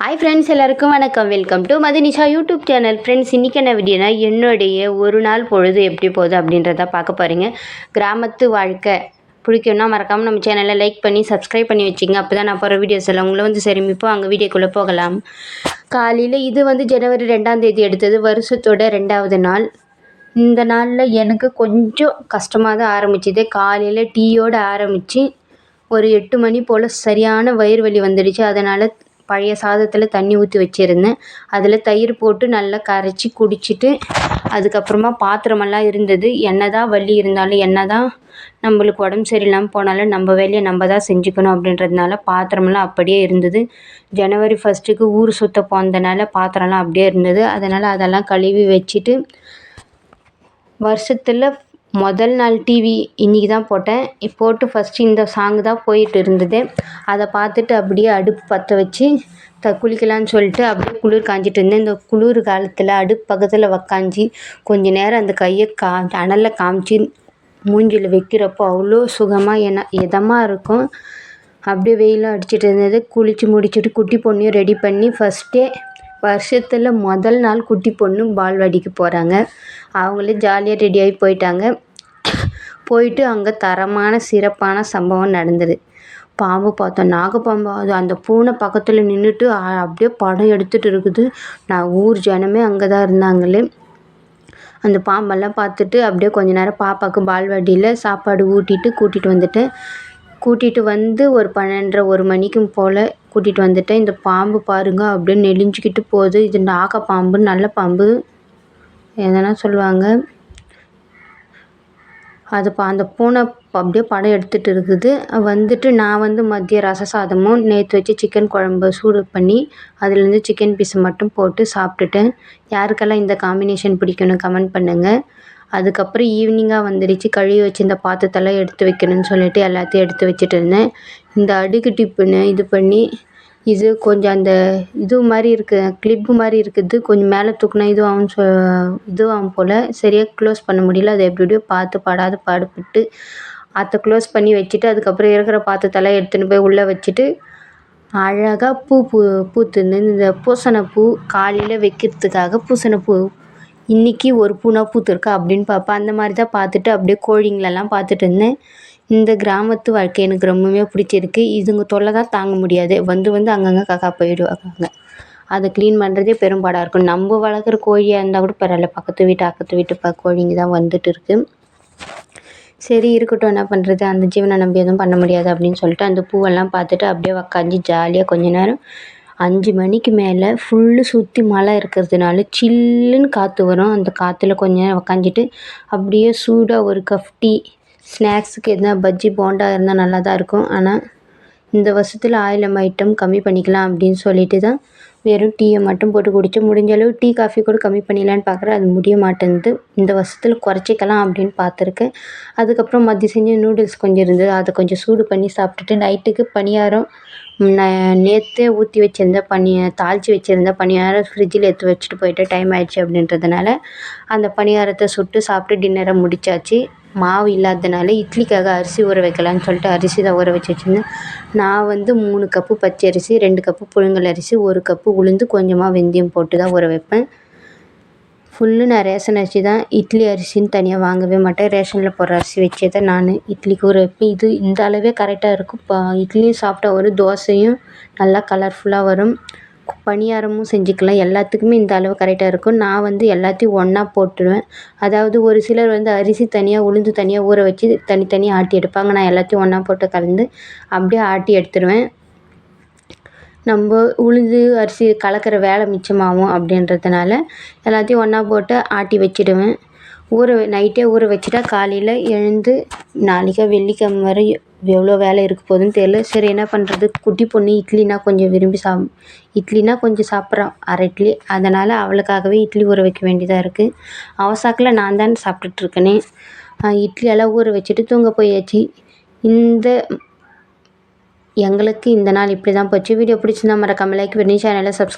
Hi friends எல்லாருக்கும் வணக்கம். Welcome to Madhunisha YouTube channel friends இன்றைக்கி என்ன வீடியோனா என்னுடைய ஒரு நாள் பொழுது எப்படி போகுது அப்படின்றத பார்க்க போகிறீங்க கிராமத்து வாழ்க்கை பிடிக்கும்னா மறக்காமல் நம்ம சேனலை லைக் பண்ணி சப்ஸ்கிரைப் பண்ணி வச்சிங்க அப்போ தான் நான் போகிற வீடியோஸ் எல்லாம் உங்களை வந்து சரிமிப்போம். அங்கே வீடியோக்குள்ளே போகலாம். காலையில் இது வந்து ஜனவரி ரெண்டாம் தேதி எடுத்தது. வருஷத்தோட ரெண்டாவது நாள். இந்த நாளில் எனக்கு கொஞ்சம் கஷ்டமாக தான் ஆரம்பிச்சுது. காலையில் டீயோடு ஆரம்பித்து ஒரு எட்டு மணி போல் சரியான வயிறு வலி வந்துடுச்சு. அதனால் பழைய சாதத்தில் தண்ணி ஊற்றி வச்சுருந்தேன். அதில் தயிர் போட்டு நல்லா கரைச்சி குடிச்சிட்டு அதுக்கப்புறமா பாத்திரமெல்லாம் இருந்தது. என்ன தான் வலி இருந்தாலும் என்ன தான் நம்மளுக்கு உடம்பு சரியில்லாமல் போனாலும் நம்ம வேலையை நம்ம தான் செஞ்சுக்கணும் அப்படின்றதுனால பாத்திரமெல்லாம் அப்படியே இருந்தது. ஜனவரி ஃபஸ்ட்டுக்கு ஊர் சுற்ற போனதுனால பாத்திரம்லாம் அப்படியே இருந்தது. அதனால் அதெல்லாம் கழுவி வச்சுட்டு வருஷத்தில் முதல் நாள் டிவி இன்றைக்கி தான் போட்டேன். போட்டு ஃபஸ்ட்டு இந்த சாங்கு தான் போயிட்டு இருந்தது. அதை பார்த்துட்டு அப்படியே அடுப்பு பற்ற வச்சு த குளிக்கலான்னு சொல்லிட்டு அப்படியே குளிர் காஞ்சிட்டு இருந்தேன். இந்த குளிர் காலத்தில் அடுப்பு பக்கத்தில் உக்காஞ்சி கொஞ்ச நேரம் அந்த கையை கா அனலில் காமிச்சு மூஞ்சியில் வைக்கிறப்போ அவ்வளோ சுகமாக என்ன இதமாக இருக்கும். அப்படியே வெயிலும் அடிச்சிட்டு இருந்தது. குளித்து முடிச்சுட்டு குட்டி பொண்ணையும் ரெடி பண்ணி ஃபஸ்ட்டே வருஷத்தில் முதல் நாள் குட்டி பொண்ணு பால்வாடிக்கு போகிறாங்க அவங்களே ஜாலியாக ரெடியாகி போயிட்டாங்க. போயிட்டு அங்கே தரமான சிறப்பான சம்பவம் நடந்தது. பாம்பு பார்த்தோம். நாகப்பாம்பு அது அந்த பூனை பக்கத்தில் நின்றுட்டு அப்படியே படம் எடுத்துகிட்டு இருக்குது. நான் ஊர் ஜனமே அங்கே தான் இருந்தாங்களே. அந்த பாம்பெல்லாம் பார்த்துட்டு அப்படியே கொஞ்ச நேரம் பாப்பாவுக்கு பால்வாடியில் சாப்பாடு ஊட்டிட்டு கூட்டிகிட்டு வந்துட்டேன். கூட்டிகிட்டு வந்து ஒரு பன்னெண்டரை ஒரு மணிக்கும் போல் கூட்டிகிட்டு வந்துட்டேன். இந்த பாம்பு பாருங்க அப்படியே நெளிஞ்சிக்கிட்டு போகுது. இது நாகப்பாம்பு நல்ல பாம்பு எதனா சொல்லுவாங்க? அது பா அந்த பூனை அப்படியே படம் எடுத்துகிட்டு இருக்குது. வந்துட்டு நான் வந்து மதியம் ரச சாதமும் நேற்று வச்ச சிக்கன் குழம்பு சூடு பண்ணி அதுலேருந்து சிக்கன் பீஸை மட்டும் போட்டு சாப்பிட்டுட்டேன். யாருக்கெல்லாம் இந்த காம்பினேஷன் பிடிக்கும்னு கமெண்ட் பண்ணுங்கள் அதுக்கப்புறம் ஈவினிங்காக வந்துடுச்சு. கழுவி வச்சிருந்த பாத்திரத்தெல்லாம் எடுத்து வைக்கணும்னு சொல்லிட்டு எல்லாத்தையும் எடுத்து வச்சுட்டு இருந்தேன். இந்த அடுக்கு டிப்புன்னு இது பண்ணி இது கொஞ்சம் அந்த இது மாதிரி இருக்குது கிளிப்பு மாதிரி இருக்குது. கொஞ்சம் மேலே தூக்குனா இதுவாகும் சொ இதுவாகும் போல். சரியாக க்ளோஸ் பண்ண முடியல. அதை எப்படி எப்படியோ பார்த்து படாத பாடுபட்டு அதை க்ளோஸ் பண்ணி வச்சுட்டு அதுக்கப்புறம் இருக்கிற பாத்திரத்தெல்லாம் எடுத்துன்னு போய் உள்ளே வச்சுட்டு அழகாக பூ பூ பூத்துருந்து இந்த பூசணப்பூ காலையில் வைக்கிறதுக்காக பூசணப்பூ இன்றைக்கி ஒரு பூனா பூத்துருக்கா அப்படின்னு பார்ப்பேன் அந்த மாதிரி தான் பார்த்துட்டு அப்படியே கோழிங்களெல்லாம் பார்த்துட்டு இருந்தேன். இந்த கிராமத்து வாழ்க்கை எனக்கு ரொம்பவுமே பிடிச்சிருக்கு. இதுங்க தொல்லை தான் தாங்க முடியாது. வந்து வந்து அங்கங்கே காக்கா போயிடுவாங்க. அதை க்ளீன் பண்ணுறதே பெரும்பாடாக இருக்கும். நம்ம வளர்க்குற கோழியாக இருந்தால் கூட பரவாயில்ல. பக்கத்து வீட்டு அக்கத்து வீட்டு ப கோழிங்க தான் வந்துட்டு இருக்குது சரி இருக்கட்டும். என்ன பண்ணுறது அந்த ஜீவனை நம்பி எதுவும் பண்ண முடியாது அப்படின்னு சொல்லிட்டு அந்த பூவெல்லாம் பார்த்துட்டு அப்படியே உக்காஞ்சி ஜாலியாக கொஞ்ச நேரம் அஞ்சு மணிக்கு மேலே ஃபுல்லு சுற்றி மழை இருக்கிறதுனால சில்லுன்னு காற்று வரும். அந்த காற்றுல கொஞ்ச நேரம் உக்காஞ்சிட்டு அப்படியே சூடாக ஒரு கப் டீ ஸ்நாக்ஸுக்கு எதுனா பஜ்ஜி போண்டா இருந்தால் நல்லா தான் இருக்கும். ஆனால் இந்த வருஷத்தில் ஆயிலம் ஐட்டம் கம்மி பண்ணிக்கலாம் அப்படின்னு சொல்லிட்டு தான் வெறும் டீயை மட்டும் போட்டு குடித்து முடிஞ்ச அளவு டீ காஃபி கூட கம்மி பண்ணிடலான்னு பார்க்குறேன் அது முடிய மாட்டேங்குது. இந்த வருஷத்தில் குறைச்சிக்கலாம் அப்படின்னு பார்த்துருக்கேன் அதுக்கப்புறம் மதியம் செஞ்ச நூடுல்ஸ் கொஞ்சம் இருந்தது. அதை கொஞ்சம் சூடு பண்ணி சாப்பிட்டுட்டு நைட்டுக்கு பணியாரம் நேற்றே ஊற்றி வச்சுருந்த பனி தாளித்து வச்சுருந்த பணியாரம் ஃப்ரிட்ஜில் எடுத்து வச்சுட்டு போயிட்டு டைம் ஆயிடுச்சு அப்படின்றதுனால அந்த பணியாரத்தை சுட்டு சாப்பிட்டு டின்னரை முடிச்சாச்சு. மாவு இல்லாததுனால இட்லிக்காக அரிசி ஊற வைக்கலான்னு சொல்லிட்டு அரிசி தான் ஊற வச்சு வச்சுருந்தேன். நான் வந்து மூணு கப்பு பச்சை அரிசி ரெண்டு கப்பு புழுங்கல் அரிசி ஒரு கப்பு உளுந்து கொஞ்சமாக வெந்தயம் போட்டு தான் ஊற வைப்பேன். ஃபுல்லு நான் ரேஷன் அரிசி தான் இட்லி அரிசின்னு தனியாக வாங்கவே மாட்டேன். ரேஷனில் போடுற அரிசி வச்சே தான் நான் இட்லிக்கு ஊற வைப்பேன். இது இந்த அளவே கரெக்டாக இருக்கும். இப்போ இட்லியும் சாப்பிட்டா வரும் தோசையும் நல்லா கலர்ஃபுல்லாக வரும். பணியாரமும் செஞ்சுக்கலாம். எல்லாத்துக்குமே இந்த அளவு கரெக்டாக இருக்கும். நான் வந்து எல்லாத்தையும் ஒன்றா போட்டுருவேன். அதாவது ஒரு சிலர் வந்து அரிசி தனியாக உளுந்து தனியாக ஊற வச்சு தனித்தனியாக ஆட்டி எடுப்பாங்க. நான் எல்லாத்தையும் ஒன்றா போட்டு கலந்து அப்படியே ஆட்டி எடுத்துருவேன். நம்ம உளுந்து அரிசி கலக்கிற வேலை மிச்சமாகும் அப்படின்றதுனால எல்லாத்தையும் ஒன்றா போட்டு ஆட்டி வச்சிடுவேன். ஊற நைட்டே ஊற வச்சுட்டா காலையில் எழுந்து நாளைக்கா வெள்ளிக்கிழம வரை எவ்வளோ வேலை இருக்க போகுதுன்னு தெரியல. சரி என்ன பண்ணுறது குட்டி பொண்ணு இட்லினா கொஞ்சம் விரும்பி சாப் இட்லினா கொஞ்சம் சாப்பிட்றான். அரை இட்லி. அதனால் அவளுக்காகவே இட்லி ஊற வைக்க வேண்டியதாக இருக்குது அவசாக்கில் நான் தான் சாப்பிட்டுட்ருக்கேனே இட்லி எல்லாம் ஊற வச்சுட்டு தூங்க போயாச்சு. இந்த எங்களுக்கு இந்த நாள் இப்படி தான் போச்சு. வீடியோ பிடிச்சிருந்தா மறக்காமல் லைக் பண்ணி சேனலை சப்ஸ்